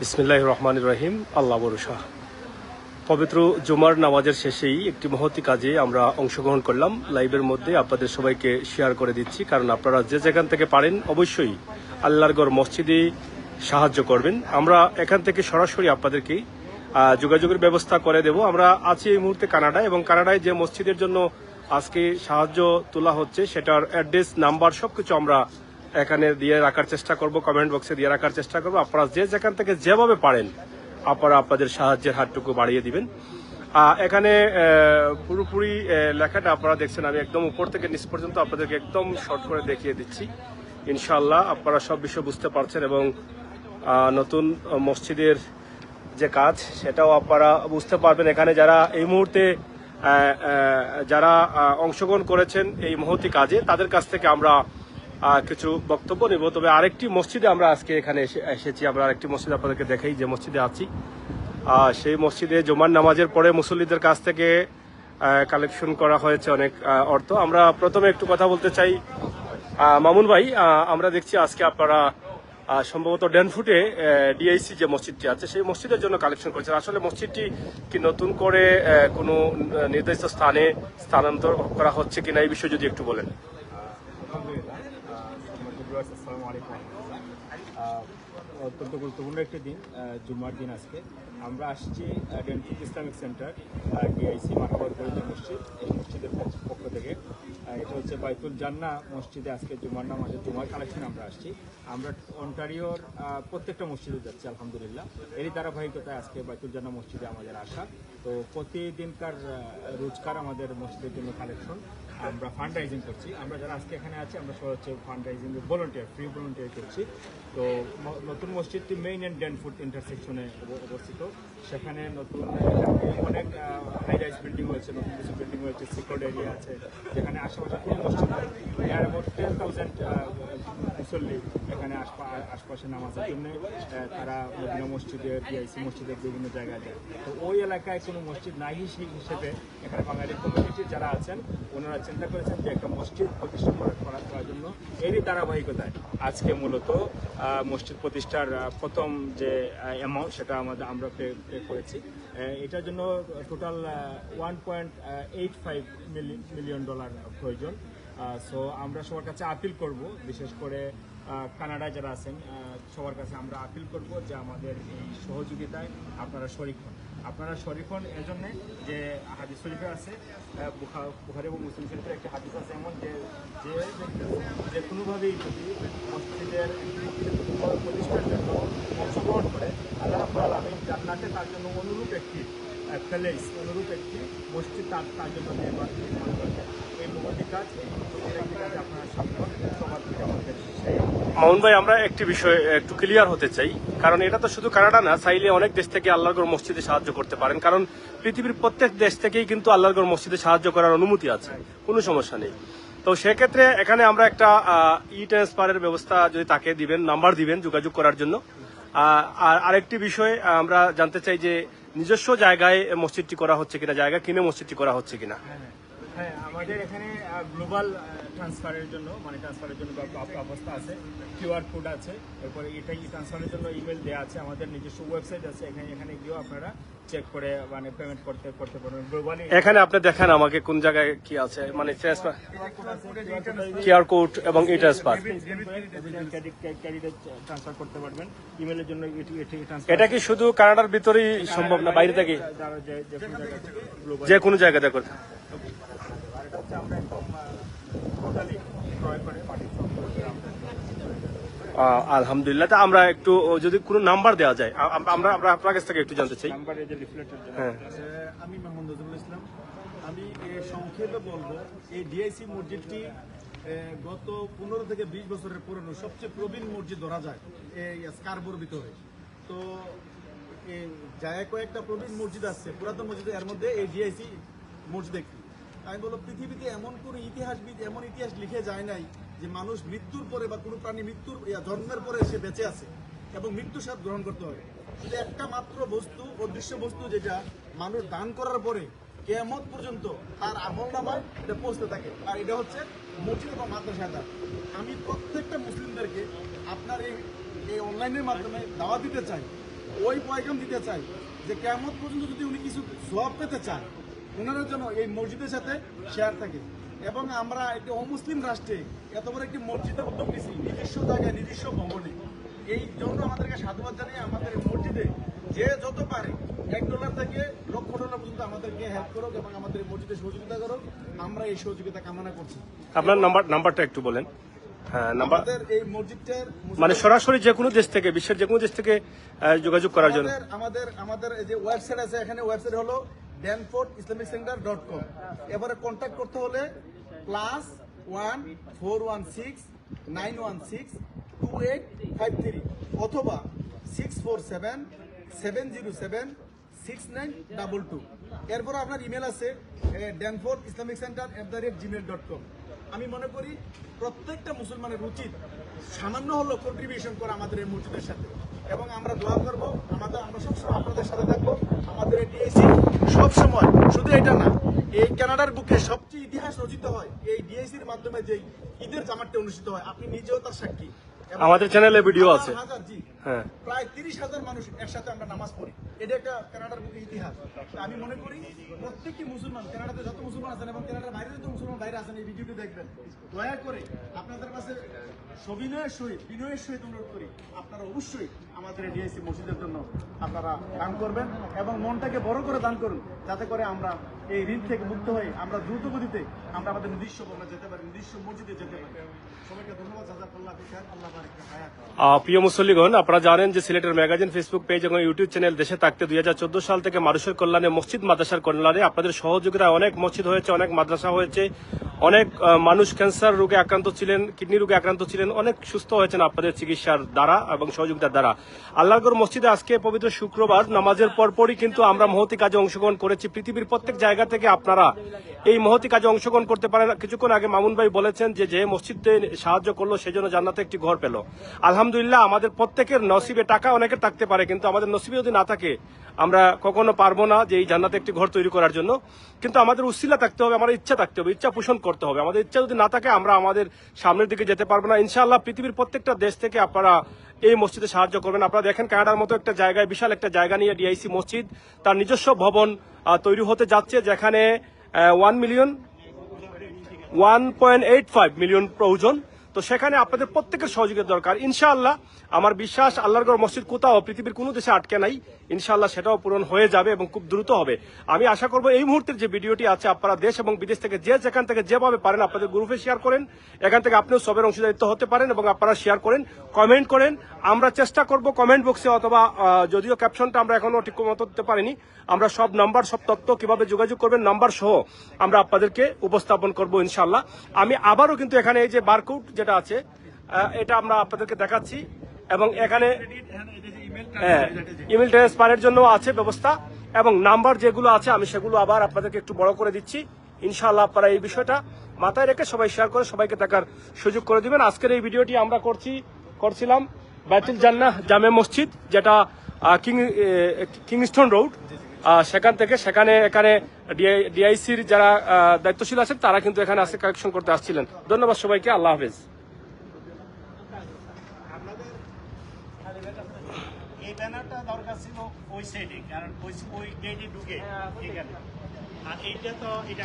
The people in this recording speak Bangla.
বিসমিল্লাহ রহমান রহিম। আল্লাহ ভরসা। পবিত্র জুমার নামাজের শেষেই একটি মহতি কাজে আমরা অংশগ্রহণ করলাম। লাইভের মধ্যে আপনাদের সবাইকে শেয়ার করে দিচ্ছি, কারণ আপনারা যে যেখান থেকে পারেন অবশ্যই আল্লাহর গড় মসজিদে সাহায্য করবেন। আমরা এখান থেকে সরাসরি আপনাদেরকে যোগাযোগের ব্যবস্থা করে দেব। আমরা আছি এই মুহূর্তে কানাডায় এবং কানাডায় যে মসজিদের জন্য আজকে সাহায্য তোলা হচ্ছে, সেটার অ্যাড্রেস, নাম্বার সবকিছু আমরা এখানে দিয়ে রাখার চেষ্টা করব কমেন্ট বক্সে দিয়ে রাখার চেষ্টা করব। আপনারা যে যেখান থেকে যেভাবে পারেন, আপনারা আপনাদের সাহায্যের হাতটুকু বাড়িয়ে দিবেন। এখানে পুরোপুরি লেখাটা আপনারা দেখছেন, আমি একদম উপর থেকে নিচ পর্যন্ত আপনাদেরকে একদম শর্ট করে দেখিয়ে দিচ্ছি। ইনশাল্লাহ আপনারা সব বিষয় বুঝতে পারছেন এবং নতুন মসজিদের যে কাজ, সেটাও আপনারা বুঝতে পারবেন। এখানে যারা এই মুহূর্তে যারা অংশগ্রহণ করেছেন এই মহতি কাজে, তাদের কাছ থেকে আমরা কিছু বক্তব্য নেব তবে আরেকটি মসজিদে আমরা আজকে এখানে এসে- এসেছি। আমরা আরেকটি মসজিদ আপনাদেরকে দেখাই, যে মসজিদে আছি। সেই মসজিদে জুমার নামাজের পরে মুসল্লিদের কাছ থেকে কালেকশন করা হয়েছে অনেক অর্থ। আমরা প্রথমে একটু কথা বলতে চাই মামুন ভাই আমরা দেখছি আজকে আপনারা সম্ভবত ডেনফুটে ডিআইসি যে মসজিদটি আছে, সেই মসজিদের জন্য কালেকশন করেছেন। আসলে মসজিদটি কি নতুন করে কোনো নির্দিষ্ট স্থানে স্থানান্তর করা হচ্ছে কিনা, এই বিষয়ে যদি একটু বলেন। Viewers, আসসালামু আলাইকুম অত্যন্ত গুরুত্বপূর্ণ একটি দিন আহ, জুম্মার দিন আজকে। আমরা আসছি ডেন্টিক ইসলামিক সেন্টার ডিআইসি মাকাবাদ গরিব মসজিদ এই মসজিদের পক্ষ- থেকে। এটা হচ্ছে বাইতুল জান্না মসজিদে আজকে জুমার নামাজের জুমার কালেকশন আমরা আসছি। আমরা অন্টারিওর প্রত্যেকটা মসজিদে যাচ্ছি আলহামদুলিল্লাহ। এরই ধারাবাহিকতায় আজকে বাইতুল জান্না মসজিদে আমাদের আসা। তো প্রতিদিনকার রোজকার আমাদের মসজিদের জন্য কালেকশন আমরা ফান্ড রাইজিং করছি। আমরা যারা আজকে এখানে আছি, আমরা সবাই হচ্ছে fund raising volunteer free volunteer করছি। তো নতুন মসজিদটি মেইন অ্যান্ড ডেন ফুড ইন্টারসেকশনে অবস্থিত। সেখানে নতুন অনেক হাই রাইজ বিল্ডিং হয়েছে নতুন কিছু বিল্ডিং হয়েছে সিকোর্ড এরিয়া আছে, যেখানে আশেপাশে মসজিদ। এয়ার অ্যাবাউট টেন থাউজেন্ড মুসল্লি এখানে আশপা- আশপাশে নামাজের জন্য তারা মদিনা মসজিদের ডিআইসি মসজিদের বিভিন্ন জায়গায় যায়। তো ওই এলাকায় কোনো মসজিদ নাই সেই হিসেবে এখানে বাঙালি কমিউনিটির যারা আছেন, ওনারা চিন্তা করেছেন যে একটা মসজিদ প্রতিষ্ঠা করা করার জন্য এরই ধারাবাহিকতায়। আজকে মূলত মসজিদ প্রতিষ্ঠার প্রথম যে অ্যামাউন্ট সেটা আমাদের, আমরা পে পে করেছি। এটার জন্য total one point eight five million dollar প্রয়োজন। সো আমরা সবার কাছে আপিল করব, বিশেষ করে কানাডায় যারা আছেন সবার কাছে আমরা আপিল করব যে আমাদের এই সহযোগিতায় আপনারা শরিক হন। আপনারা শরিক হন এজন্যে যে হাদিস শরীফে আছে বুখারী এবং মুসলিম শরীফের একটি হাদিস আছে এমন যে যে কোনোভাবেই যদি মসজিদের প্রতিষ্ঠার জন্য অংশগ্রহণ করে, আল্লাহ আলামিন জান্নাতে তার জন্য অনুরূপ একটি প্যালেস অনুরূপ একটি মসজিদ তার তার জন্য নির্মাণ এই কাজ ভাই, আমরা একটি বিষয় একটু ক্লিয়ার হতে চাই। কারণ এটা তো শুধু কানাডা না, চাইলে অনেক দেশ থেকে আল্লাহগড় মসজিদে সাহায্য করতে পারেন। কারণ পৃথিবীর প্রত্যেক দেশ থেকেই কিন্তু আল্লাহর মসজিদে সাহায্য করার অনুমতি আছে। কোনো সমস্যা নেই। তো সেক্ষেত্রে এখানে আমরা একটা ই ট্রান্সফারের ব্যবস্থা যদি তাকে দিবেন নাম্বার দিবেন যোগাযোগ করার জন্য। আর আরেকটি বিষয় আমরা জানতে চাই যে নিজস্ব জায়গায় মসজিদটি করা হচ্ছে কিনা, জায়গা কিনে মসজিদটি করা হচ্ছে কিনা? হ্যাঁ আমাদের এখানে গ্লোবাল ট্রান্সফারের জন্য মানে ট্রান্সফারের জন্য ব্যবস্থা আছে কিউআর কোড আছে, এরপরে এটাই ট্রান্সফারের জন্য ইমেল দেওয়া আছে, আমাদের নিজস্ব ওয়েবসাইট আছে, এখানে এখানে গিয়েও আপনারা চেক করে মানে পেমেন্ট করতে করতে পারবেন। এখানে আপনি দেখেন আমাকে কোন জায়গায় কি আছে মানে কিউআর কোড এবং ট্রান্সফার ট্রান্সফার করতে পারবেন। ইমেলের জন্য এটি কি শুধু কানাডার ভিতরেই সম্ভব না বাইরে থেকে? যে কোনো জায়গাতে করতে আর এটা হচ্ছে আমরা একদম টোটালি ক্রয় করে পাঠিয়ে আহ, আলহামদুলিল্লাহ। তা আমরা একটু যদি কোনো নাম্বার দেওয়া যায় আমরা আমরা আপনার কাছ থেকে একটু জানতে চাই। হ্যাঁ। আমি মোহাম্মদ নজরুল ইসলাম। আমি সংক্ষেপে বলব এই ডিআইসি মসজিদটি গত পনেরো থেকে বিশ বছরের পুরনো সবচেয়ে প্রবীণ মসজিদ ধরা যায় এই স্কারবোর ভিতরে। তো এই জায়গায় কয়েকটা প্রবীণ মসজিদ আছে পুরাতন মসজিদ এর মধ্যে এই ডিআইসি মসজিদ একটি। আমি বলব পৃথিবীতে এমন কোনো ইতিহাসবিদ এমন ইতিহাস লিখে যায় নাই যে মানুষ মৃত্যুর পরে বা কোনো প্রাণী মৃত্যুর জন্মের পরে সে বেঁচে আছে এবং মৃত্যু স্বাদ গ্রহণ করতে হবে। শুধু একটা মাত্র বস্তু, অদৃশ্য বস্তু যেটা মানুষ দান করার পরে কেয়ামত পর্যন্ত তার আমল নামায়, এটা পৌঁছতে থাকে। আর এটা হচ্ছে মসজিদ এবং মাদ্রাসা দান। আমি প্রত্যেকটা মুসলিমদেরকে আপনার এই এই অনলাইনের মাধ্যমে দাওয়া দিতে চাই, ওই পয়গাম দিতে চাই যে কেমন পর্যন্ত যদি উনি কিছু সব পেতে চান ওনারা যেন এই মসজিদের সাথে শেয়ার থাকে। এবং আমরা একটি অমুসলিম রাষ্ট্রে এত বড় একটি মসজিদের উদ্যোগ নিয়েছি নিজস্ব জায়গায় নিজস্ব ভবনে। এই জন্য আমাদেরকে সাধুবাদ জানিয়ে আমাদের মসজিদে যে যত পারে এক ডলার থেকে লক্ষ ডলার পর্যন্ত আমাদেরকে হেল্প করুক এবং আমাদের মসজিদে সহযোগিতা করুক। আমরা এই সহযোগিতা কামনা করছি। আপনার নাম্বার নাম্বারটা একটু বলেন। হ্যাঁ আমাদের এই মসজিদটার মানে সরাসরি যে কোনো দেশ থেকে বিশ্বের যে কোনো দেশ থেকে যোগাযোগ করার জন্য। আমাদের আমাদের আমাদের যে ওয়েবসাইট আছে এখানে ওয়েবসাইট হলো Danforth Islamic centre dot com এবারে কন্ট্যাক্ট করতে হলে plus one four one six nine one six two eight five three অথবা six four seven seven zero seven six nine double two এরপর আপনার ইমেল আছে Danforth Islamic centre at the rate gmail dot com আমি মনে করি প্রত্যেকটা মুসলমানের উচিত সামান্য হলো কন্ট্রিবিউশন করা আমাদের এই মসজিদের সাথে। এবং আমরা দোয়া করব আমাদের আমরা সবসময় আপনাদের সাথে থাকব, আমাদের এটি এসি সবসময়। শুধু এটা না এই কানাডার বুকে সবচেয়ে ইতিহাস রচিত হয় এই ডিএসির মাধ্যমে যে ঈদের জামাতটা অনুষ্ঠিত হয় আপনি নিজেও তার সাক্ষী। আমাদের চ্যানেলে ভিডিও আছে। হ্যাঁ। প্রায় তিরিশ হাজার মানুষ একসাথে আমরা নামাজ পড়ি। এটা একটা কানাডার বুকে ইতিহাস। আমি মনে করি প্রত্যেকটি মুসলমান কানাডাতে যত মুসলমান আছেন এবং কানাডার বাইরে যত মুসলমান বাইরে আছেন এই ভিডিওটি দেখবেন। দয়া করে আপনাদের কাছে সবিনয়ের সহিত বিনয়ের সহিত অনুরোধ করি আপনারা অবশ্যই আমাদের ডিএসসি মসজিদের জন্য আপনারা দান করবেন এবং মনটাকে বড় করে দান করুন যাতে করে আমরা এই ঋণ থেকে মুক্ত হয়ে আমরা দ্রুত গতিতে আমরা আমাদের নিজস্ব ভবনে যেতে পারি, নিজস্ব মসজিদে যেতে পারি। প্রিয় মুসল্লিগণ, আপনারা জানেন যে সিলেটের ম্যাগাজিন, ফেসবুক পেজ এবং ইউটিউব চ্যানেল দেশে থাকতে দুই হাজার চোদ্দ সাল থেকে মানুষের কল্যাণে মসজিদ, মাদ্রাসার কল্যাণে আপনাদের সহযোগিতায় অনেক মসজিদ হয়েছে, অনেক মাদ্রাসা হয়েছে। অনেক মানুষ ক্যান্সার রোগে আক্রান্ত ছিলেন কিডনি রোগে আক্রান্ত ছিলেন, অনেক সুস্থ হয়েছেন আপনাদের চিকিৎসার দ্বারা এবং সহযোগিতার দ্বারা। আল্লাহগড় মসজিদে আজকে পবিত্র শুক্রবার নামাজের পরপরই কিন্তু আমরা মহতি কাজে অংশগ্রহণ করেছি। পৃথিবীর প্রত্যেক জায়গা থেকে আপনারা এই মহতি কাজে অংশগ্রহণ করতে পারেন। কিছুক্ষণ আগে মামুন ভাই বলেছেন যে যে মসজিদে সাহায্য করল সেজন্য জান্নাতে একটি ঘর পেল। আলহামদুলিল্লাহ আমাদের প্রত্যেকের নসিবে টাকা অনেকের থাকতে পারে, কিন্তু আমাদের নসিবে যদি না থাকে, আমরা কখনো পারব না যে এই জান্নাতে একটি ঘর তৈরি করার জন্য। কিন্তু আমাদের উসিলা থাকতে হবে, আমার ইচ্ছা থাকতে হবে, ইচ্ছা পোষণ করতে হবে। আমাদের ইচ্ছা যদি না থাকে, আমরা আমাদের সামনের দিকে যেতে পারব না। ইনশাল্লাহ পৃথিবীর প্রত্যেকটা দেশ থেকে আপনারা এই মসজিদে সাহায্য করবেন। আপনারা দেখেন কানাডার মতো একটা জায়গায়, বিশাল একটা জায়গা নিয়ে ডিআইসি মসজিদ, তার নিজস্ব ভবন তৈরি হতে যাচ্ছে, যেখানে one million one point eight five million প্রয়োজন। তো সেখানে আপনাদের প্রত্যেকের সহযোগিতা দরকার। ইনশাআল্লাহ, আমার বিশ্বাস আল্লাহর মসজিদ কোথাও পৃথিবীর কোনো দেশে আটকে নাই। ইনশাআল্লাহ সেটাও পূরণ হয়ে যাবে এবং খুব দ্রুত হবে। আমি আশা করব এই মুহূর্তের যে ভিডিওটি আছে, আপনারা দেশ এবং বিদেশ থেকে যে যেখান থেকে যেভাবে পারেন আপনাদের গ্রুপে শেয়ার করেন। এখান থেকে আপনিও সবের অংশীদারিত্ব হতে পারেন এবং আপনারা শেয়ার করেন, কমেন্ট করেন। আমরা চেষ্টা করব কমেন্ট বক্সে অথবা যদিও ক্যাপশনটা আমরা এখনও ঠিক মতো দিতে পারিনি, আমরা সব নাম্বার, সব তথ্য কীভাবে যোগাযোগ করবেন, নাম্বার সহ আমরা আপনাদেরকে উপস্থাপন করব ইনশাল্লাহ আমি আবারও কিন্তু এখানে এই যে বারকোড যেটা আছে এটা আমরা আপনাদেরকে দেখাচ্ছি। এবং এখানে হ্যাঁ ইমেল ট্রান্সফারের জন্য আছে ব্যবস্থা এবং নাম্বার যেগুলো আছে, আমি সেগুলো আবার আপনাদেরকে একটু বড় করে দিচ্ছি। ইনশাআল্লাহ আপনারা এই বিষয়টা মাথায় রেখে সবাই শেয়ার করে সবাইকে দেখার সুযোগ করে দিবেন। আজকের এই ভিডিওটি আমরা করছি, করছিলাম বাইতুল জান্নাহ জামে মসজিদ, যেটা কিং কিংস্টন রোড। সেখান থেকে, সেখানে এখানে ডিআইসির যারা দায়িত্বশীল আছেন, তারা কিন্তু এখানে আজকে কালেকশন করতে আসছিলেন। ধন্যবাদ সবাইকে, আল্লাহ হাফেজ এই ব্যানারটা দরকার ছিল ওই সাইডে কারণ ওই ওই গেটে ঢুকে। এখানে আর এইটা তো এটা